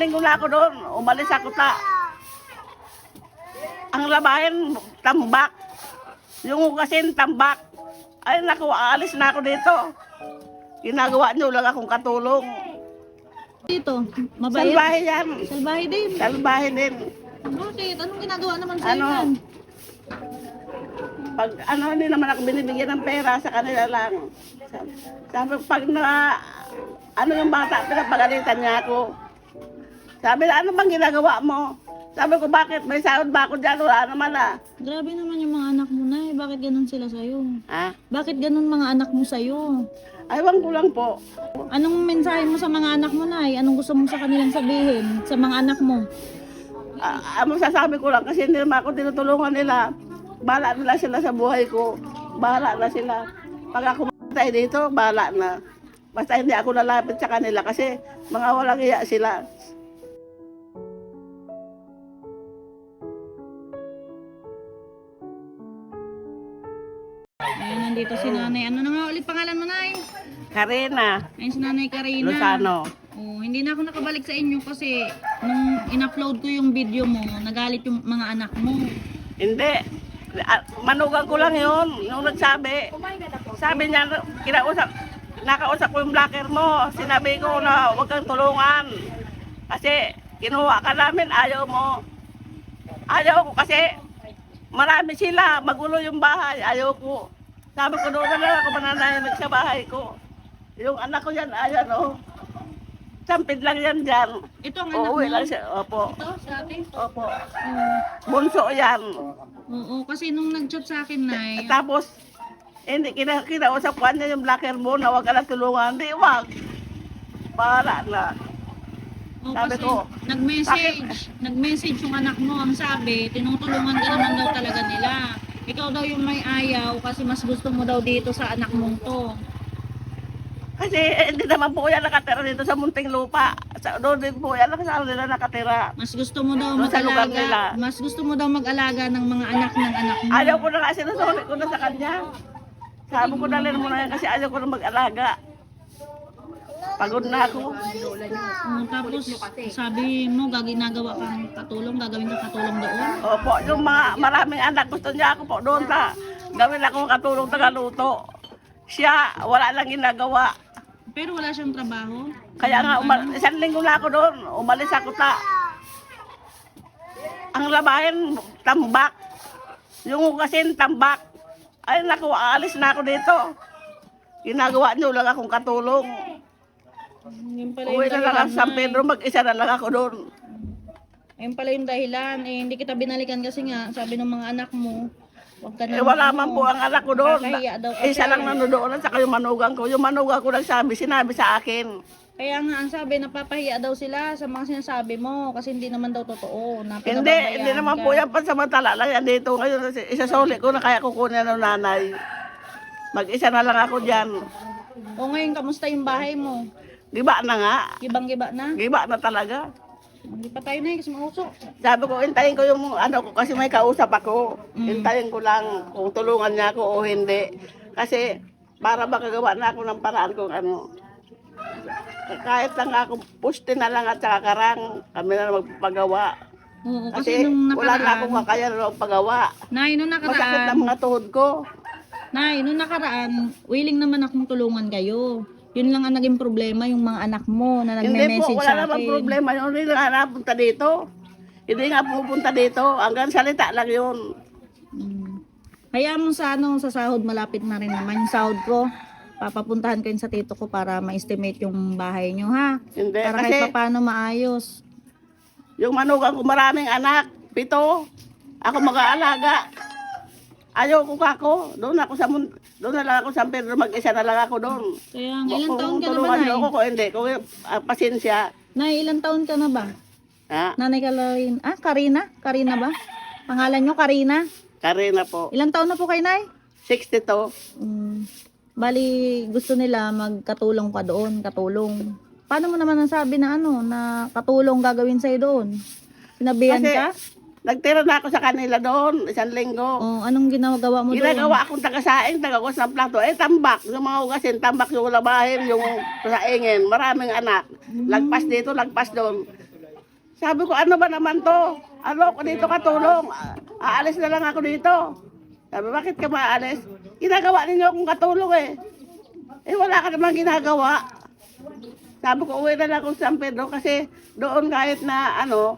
linggo na ako doon. Umalis ako ta. Ang labahin, tambak. Yung hugasin, tambak. Ay, naku, aalis na ako dito. Ginagawa niyo lang akong katulong. Dito, mabait. Salbahe yan. Salbahe din. Salbahe din. Bakit? Anong ginagawa naman sa Ano? yan? Pag ano, hindi naman ako binibigyan ng pera sa kanila lang. Sabi, pag na, ano yung bata, pinapagalitan niya ako. Sabi na, ano bang ginagawa mo? Sabi ko, bakit? May sahod ba ako dyan? Wala naman ah. Grabe naman yung mga anak mo na eh. Bakit ganun sila sa'yo? Ha? Bakit ganun mga anak mo sa'yo? Aywan ko lang po. Anong mensahe mo sa mga anak mo na Anong gusto mo sa kanilang sabihin sa mga anak mo? Ah, ano sasabi ko lang kasi hindi naman ako tinutulungan nila. Bahala nila sila sa buhay ko. Bahala na sila. Pag ako matay dito, bahala na. Basta hindi ako lalapit sa kanila kasi mga walang iya sila. Nandito si nanay. Ano na nga ulit pangalan mo, nay? Karina, Ayun si nanay Karina. Lozano. Oh, hindi na ako nakabalik sa inyo kasi nung in-upload ko yung video mo, nagalit yung mga anak mo. Hindi. Ah, Manugang ko lang yun. Nung nagsabi. Sabi niya, kinausap, nakausap ko yung blocker mo. Sinabi ko na huwag kang tulungan. Kasi kinuha ka namin, ayaw mo. Ayaw ko kasi marami sila. Magulo yung bahay. Ayaw ko. Sabi ko doon na lang ako mananahimik sa bahay ko. Yung anak ko yan, ayan o. Oh. Sampid lang yan dyan. Ito ang anak Uuwi mo. lang siya. Opo. Ito, sa atin. Opo. Oo. Bunso yan. Oo, kasi nung nag-chat sa akin, nay, Tapos, hindi, kina, kinausap ko niya yung blacker mo na huwag ka na tulungan. Hindi, wag. Para na. oh, sabi kasi ko, nag-message, nag-message yung anak mo, ang sabi, tinutulungan ka naman daw talaga nila. Ikaw daw yung may ayaw kasi mas gusto mo daw dito sa anak mong to. Kasi eh, hindi naman po yan nakatira dito sa munting lupa. Sa, doon din po yan, saan nila nakatira. Mas gusto mo daw sa mag-alaga, mas gusto mo daw mag-alaga ng mga anak ng anak mo. Ayaw ko na nga, sinusulit ko na sa kanya. Sabi ko na rin muna yan kasi ayaw ko na mag-alaga. Pagod na ako. Oh, tapos sabi mo gaginagawa kang katulong, gagawin kang katulong doon. Opo, yung mga maraming anak, gusto niya ako po doon sa gawin akong katulong tagaluto. Siya, wala lang ginagawa. Pero wala siyang trabaho. Kaya nga, umal- isang linggo na ako doon. Umalis ako ta. Ang labahin, tambak. Yung hugasin, tambak. Ay, naku, aalis na ako dito. Ginagawa niyo lang akong katulong. Yun pala Uwi yung na lang ako sa San Pedro, mag-isa na lang ako doon. Ayun pala yung dahilan. Eh, hindi kita binalikan kasi nga, sabi ng mga anak mo, wag ka Eh, na. wala man po ang anak ko doon. Nakakahiya daw kasi. Isa lang nanonood at saka yung manugang ko. Yung manugang ko nagsabi, sinabi sa akin. Kaya nga, ang sabi, napapahiya daw sila sa mga sinasabi mo kasi hindi naman daw totoo. Na Hindi, pinababayaan hindi naman ka. po yan pansamantala lang yan dito. Ngayon, isasuli ko na kaya kukunin ng nanay. Mag-isa na lang ako dyan. O ngayon, kamusta yung bahay mo? Giba na nga. Gibang-giba na? Giba na talaga. Hindi pa tayo na eh, kasi mausok. Sabi ko, hintayin ko yung ano ko kasi may kausap ako. Mm. Hintayin ko lang kung tulungan niya ako o hindi. Kasi para makagawa na ako ng paraan kung ano. Kahit lang ako, puste na lang at saka karang, kami na magpagawa. Oo, kasi, Kasi nung wala na nakaraan, akong kakayan ng paggawa. Nay, nung Masakit nakaraan, ang mga tuhod ko. Nay, nung nakaraan, willing naman akong tulungan kayo. Yun lang ang naging problema, yung mga anak mo na Hindi po, nagme-message wala sa naman akin. problema yun. Hindi nga napunta dito. Hindi nga pupunta dito. Hanggang salita lang yun. Mm. Kaya mo sa ano, sa sahod, malapit na rin naman yung sahod ko. Papapuntahan yun sa tito ko para ma-estimate yung bahay nyo, ha? Hindi, Para kasi kahit paano maayos. yung manugang ko maraming anak. Pito. Ako mag-aalaga. Ayaw ko kako. Doon ako sa mun- doon na lang ako sa San Pedro. Mag-isa na lang ako doon. Kaya nga, ilang taon ka na ba, Nay? ako kung hindi. Kung ah, pasensya. Nay, ilang taon ka na ba? Ha? Nanay Kalarin. Ah, Karina? Karina ba? Pangalan nyo, Karina? Karina po. Ilang taon na po kay Nay? 62. Mm, bali, gusto nila magkatulong ka doon, katulong. Paano mo naman nasabi na ano, na katulong gagawin sa'yo doon? Sinabihan Kasi- ka? Nagtira na ako sa kanila doon. Isang linggo. O, anong ginagawa mo doon? Ginagawa akong tagasaing, tagawas ng plato. Eh, tambak. Yung mga ugasin, tambak yung labahin, yung saingin. Maraming anak. Lagpas dito, lagpas doon. Sabi ko, ano ba naman to? Ano ako dito katulong? A- Aalis na lang ako dito. Sabi, bakit ka maalis? Ginagawa ninyo akong katulong eh. Eh, wala ka namang ginagawa. Sabi ko, uwi na lang ako sa San Pedro kasi doon kahit na ano,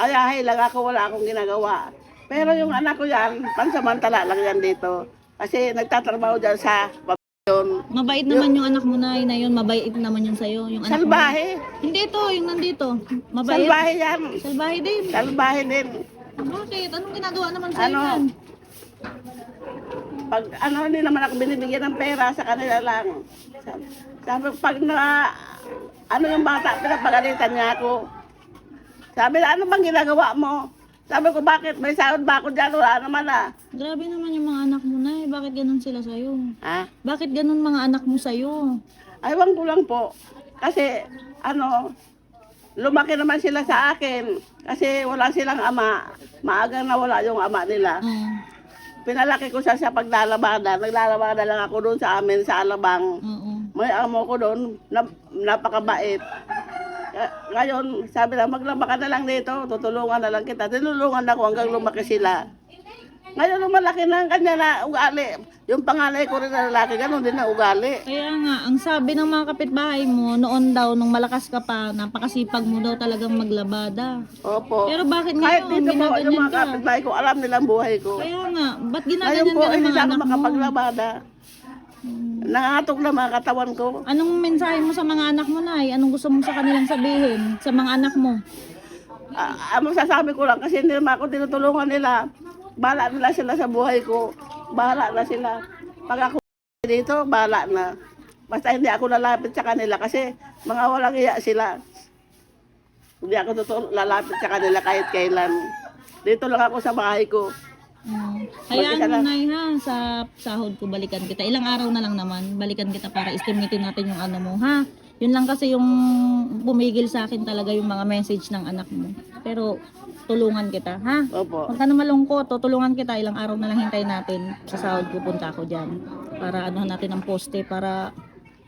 ayahay lang ako, wala akong ginagawa. Pero yung anak ko yan, pansamantala lang yan dito. Kasi nagtatrabaho dyan sa pavilion. Mabait naman yung anak mo na na yun, mabait naman yun sa'yo. Yung anak mo. Salbahe. Hindi to, yung nandito. Mabait. Salbahe yan. Salbahe din. Salbahe din. Bakit? Anong ginagawa naman sa'yo Ano? yan? Pag ano, hindi naman ako binibigyan ng pera sa kanila lang. Sabi, pag na, ano yung bata, pinapagalitan niya ako. Sabi na, ano bang ginagawa mo? Sabi ko, bakit? May sahod ba ako dyan? Wala naman ah. Grabe naman yung mga anak mo na eh. Bakit ganun sila sa'yo? Ha? Bakit ganun mga anak mo sa'yo? Aywan ko lang po. Kasi, ano, lumaki naman sila sa akin. Kasi wala silang ama. Maagang nawala yung ama nila. Oo. Pinalaki ko siya sa paglalabada. Naglalabada lang ako doon sa amin, sa Alabang. Oo. May amo ko doon, na, napakabait. Ka- Ngayon, sabi na, maglaba ka na lang dito, tutulungan na lang kita. Tinulungan ako hanggang lumaki sila. Ngayon, lumalaki na ang kanya na ugali. Yung panganay ko rin na lalaki, ganun din na ugali. Kaya nga, ang sabi ng mga kapitbahay mo, noon daw, nung malakas ka pa, napakasipag mo daw talagang maglabada. Opo. Pero bakit Kahit ngayon, dito po, yung mga ka? kapitbahay ko, alam nilang buhay ko. Kaya nga, ba't Ngayon ginaganyan po, ka ng hindi mga na ako anak mo? makapaglabada. Hmm. Nangangatok na mga katawan ko. Anong mensahe mo sa mga anak mo, Nay? Anong gusto mo sa kanilang sabihin sa mga anak mo? Ah, ano sasabi ko lang kasi hindi naman ako tinutulungan nila. Bahala nila sila sa buhay ko. Bahala na sila. Pag ako dito, bahala na. Basta hindi ako lalapit sa kanila kasi mga walang iya sila. Hindi ako totoo lalapit sa kanila kahit kailan. Dito lang ako sa bahay ko. Hmm. Hayaan mo, ha? Sa sahod ko, balikan kita. Ilang araw na lang naman, balikan kita para estimatein natin yung ano mo, ha? Yun lang kasi yung bumigil sa akin talaga yung mga message ng anak mo. Pero tulungan kita, ha? Opo. Huwag ka na malungkot, tutulungan kita. Ilang araw na lang hintayin natin. Sa sahod pupunta ako dyan. Para ano natin ang poste, para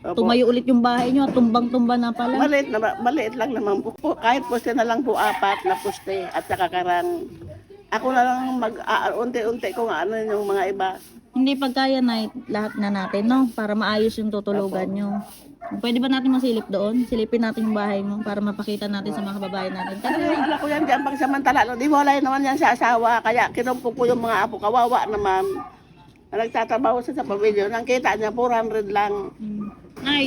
Opo. tumayo ulit yung bahay nyo at tumbang-tumba na pala. Maliit, na, maliit lang naman po. Kahit poste na lang po apat na poste at saka karang. Ako na lang mag ah, unti-unti ko nga ano yung mga iba. Hindi pagkaya na lahat na natin, no? Para maayos yung tutulugan nyo. Pwede ba natin masilip doon? Silipin natin yung bahay mo para mapakita natin sa mga kababayan natin. Kasi Tara, wala ko yan dyan pag samantala. No, di wala naman yan sa asawa. Kaya kinumpok ko yung mga apo. Kawawa naman. Na nagtatrabaho siya sa pavilion. Ang kita niya 400 lang. Hmm.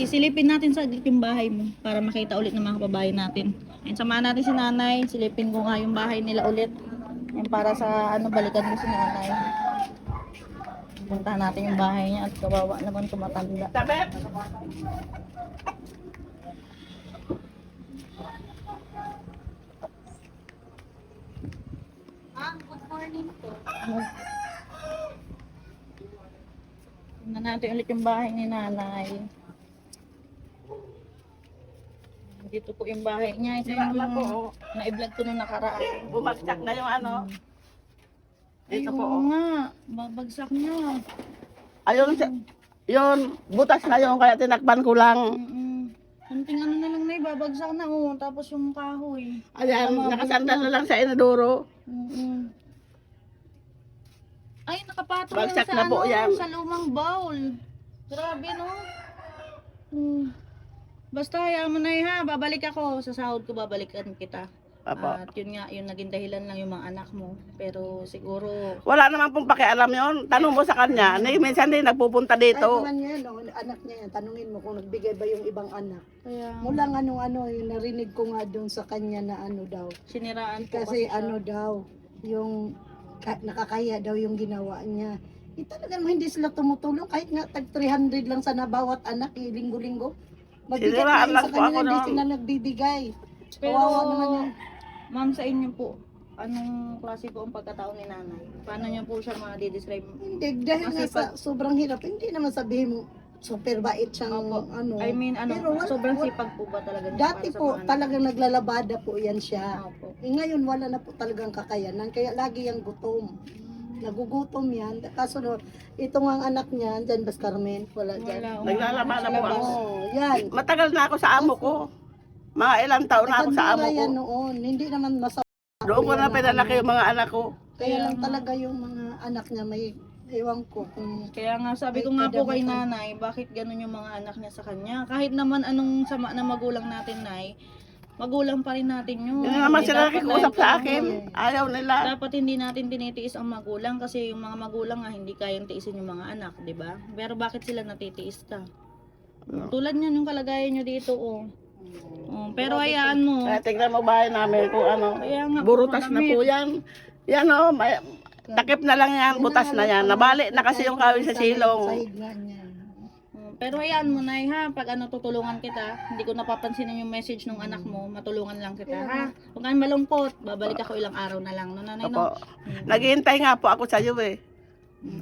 Silipin natin sa yung bahay mo para makita ulit ng mga kababayan natin. And samahan natin si nanay, silipin ko nga yung bahay nila ulit. Yan para sa ano, balikan ko si nanay. Puntahan natin yung bahay niya at kawawa naman tumatanda. Sabi? Tingnan natin ulit yung bahay ni nanay. Dito po yung bahay niya. Ito yung Wala po. oh. na-vlog ko nung nakaraan. Bumagsak na yung ano. Dito po. Oo oh. nga, babagsak na. Ayun, siya- yun, butas na yun. Kaya tinakpan ko lang. Mm-mm. Kunting ano na lang na babagsak na oh. Tapos yung kahoy. Ayan, nakasandal na lang sa inaduro. Mm-mm. Ay, nakapatong Bagsak yan sa, na po ano, yan. sa lumang bowl. Grabe, no? Hmm. Basta, hayaan mo na yun, ha. Babalik ako. Sa sahod ko, babalikan kita. Apo. At yun nga, yun naging dahilan lang yung mga anak mo. Pero siguro, Wala naman pong pakialam yun. Tanong mo sa kanya. Ni, minsan din nagpupunta dito. naman yan, no, anak niya yan, tanungin mo kung nagbigay ba yung ibang anak. kaya Mula nga nung ano, yung narinig ko nga doon sa kanya na ano daw. siniraan po Kasi siya. ano daw, yung ka- nakakaya daw yung ginawa niya. Eh, talagang hindi sila tumutulong kahit nga tag 300 lang sana bawat anak eh, linggo-linggo. Mabigat Siniraan na sa po kanila, ako hindi noon. sila nagbibigay. Pero, Kawawa naman yun. ma'am, sa inyo po, anong klase po ang pagkatao ni nanay? Paano niyo po siya ma-describe? Hindi, dahil nga Kasi sa sobrang hirap, hindi naman sabihin mo super bait siyang Opo. ano. I mean, ano, Pero wala- sobrang wala- sipag po ba talaga niya Dati para sa po, mga anak? talagang naglalabada po yan siya. Opo. Eh, ngayon wala na po talagang kakayanan, kaya lagi yung gutom. Nagugutom yan. Kaso no, ito nga ang anak niya, dyan Bas Carmen, wala dyan. Wala. oh. Naglalaba na po ako. Oo, yan. Matagal na ako sa amo ko. Mga ilang taon na ako sa amo ko. yan noon. Hindi naman masama. Doon ko na pinalaki yung mga anak ko. Kaya lang talaga yung mga anak niya may ewan ko kung Kaya nga sabi ko nga po kay nanay, bakit ganun yung mga anak niya sa kanya? Kahit naman anong sama na magulang natin, nay, magulang pa rin natin yun. Hindi naman Hindi sila tayo sa akin. Ayaw nila. Dapat hindi natin tinitiis ang magulang kasi yung mga magulang nga hindi kayang tiisin yung mga anak, di ba? Pero bakit sila natitiis ka? Tulad niyan yung kalagayan nyo dito, oh. Oh, pero hayaan mo. Kaya tignan mo bahay namin kung ano. Kaya nga, Burutas na po yan. Yan o, may, takip na lang yan, butas na yan. Nabali na kasi yung kawin sa silong. Pero hayaan mo, Nay, ha? Pag ano, tutulungan kita, hindi ko napapansin yung message ng anak mo, matulungan lang kita, ha? Huwag kang malungkot, babalik ako ilang araw na lang, no, nanay, no? Opo. Naghihintay nga po ako sa iyo eh.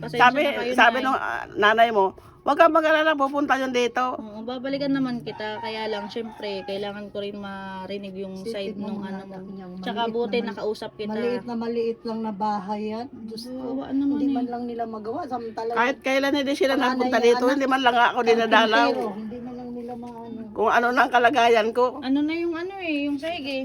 Pasensya Sabi, na kayo, sabi Nay. nung ah, nanay mo, huwag kang mag-alala, pupunta yun dito. Oo, babalikan naman kita, kaya lang, syempre, kailangan ko rin marinig yung side nung ano mo. Tsaka buti naman- nakausap kita. Maliit na maliit lang na bahay yan. Diyos ko. Kawawa naman Hindi eh. man lang nila magawa. Samantala. Kahit kailan hindi sila nagpunta na dito, anak. hindi man lang ako dinadalaw. Hindi man lang nila maano. Kung ano nang kalagayan ko. Ano na yung ano eh, yung saig eh.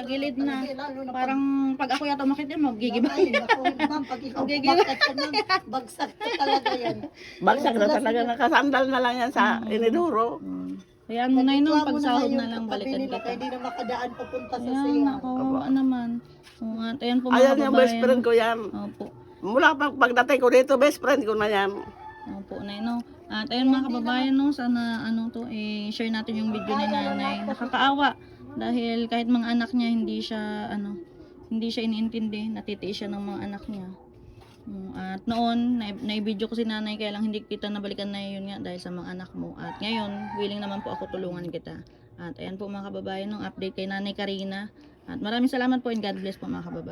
Tagilid na. Kasi lalo na Parang pag ako yata umakit yan, magigiba. Ma'am, pag ikaw bakit ka ma'am, bagsak ka talaga yan. Bagsak na talaga, nakasandal na lang yan sa iniduro. Mm. Hayaan mo na yun, pagsahod nga na lang balikan kita. Kaya di na makadaan papunta sa Ayan, siya. ako, ano naman. Ayan po mga Ayan yung best friend ko yan. Opo. Mula pag pagdating ko dito, best friend ko na yan. Opo, na no. At ayun mga kababayan, no, sana ano to, eh, share natin yung video ni nanay. Nakakaawa. Dahil kahit mga anak niya, hindi siya, ano, hindi siya iniintindi. Natitiis siya ng mga anak niya. Mm, At noon, na- na-video ko si nanay, kaya lang hindi kita nabalikan na yun nga dahil sa mga anak mo. At ngayon, willing naman po ako tulungan kita. At ayan po mga kababayan, ng update kay nanay Karina. At maraming salamat po and God bless po mga kababayan.